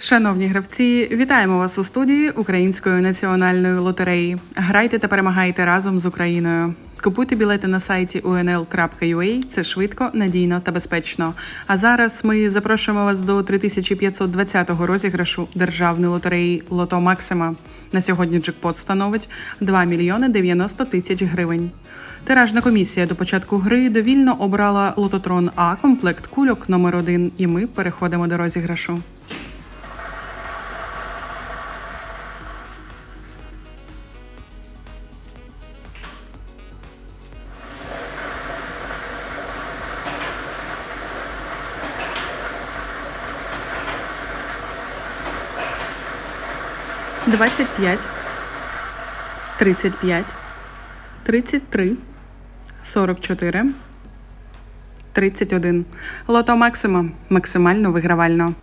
Шановні гравці, вітаємо вас у студії Української національної лотереї. Грайте та перемагайте разом з Україною. Купуйте білети на сайті unl.ua. Це швидко, надійно та безпечно. А зараз ми запрошуємо вас до 3520-го розіграшу державної лотереї Лото Максима. На сьогодні джекпот становить 2 мільйони 90 тисяч гривень. Тиражна комісія до початку гри довільно обрала лототрон А комплект кульок номер 1 і ми переходимо до розіграшу. Двадцять п'ять, тридцять п'ять, тридцять три, сорок чотири, тридцять один. Лото Максима максимально вигравально.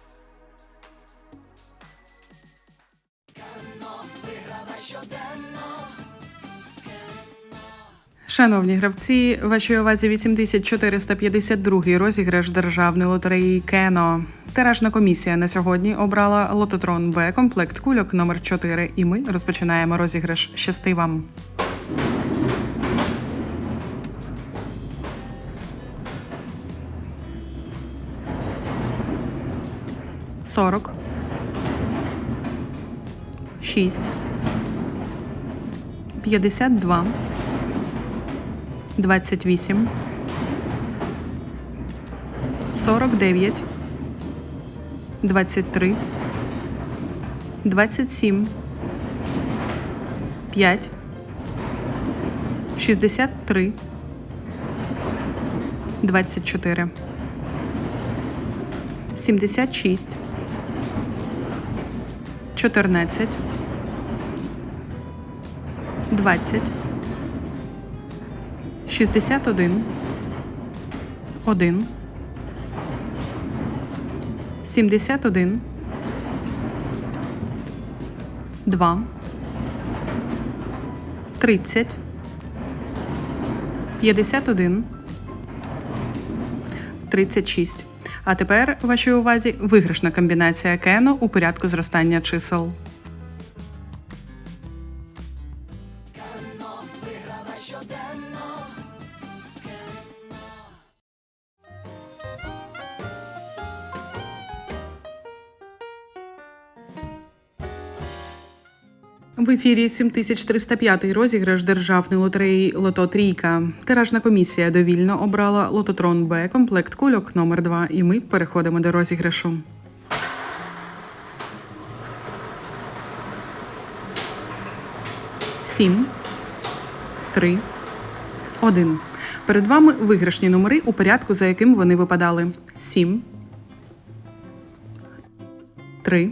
Шановні гравці, вашій увазі 8452 розіграш державної лотереї Кено. Тиражна комісія на сьогодні обрала лототрон Б комплект кульок номер 4 і ми розпочинаємо розіграш. Щасти вам. Сорок. Шість. П'ятдесят два. 28, 49, 23, 27, 5, 63, 24, 76, 14, 20, 61, 1, 71, 2, 30, 51, 36. А тепер вашій увазі виграшна комбінація кено у порядку зростання чисел. В ефірі 7305 розіграш державної лотереї Лото Трійка. Тиражна комісія довільно обрала лототрон Б комплект кульок номер 2 і ми переходимо до розіграшу. Сім, три, один. Перед вами виграшні номери у порядку, за яким вони випадали. Сім, три.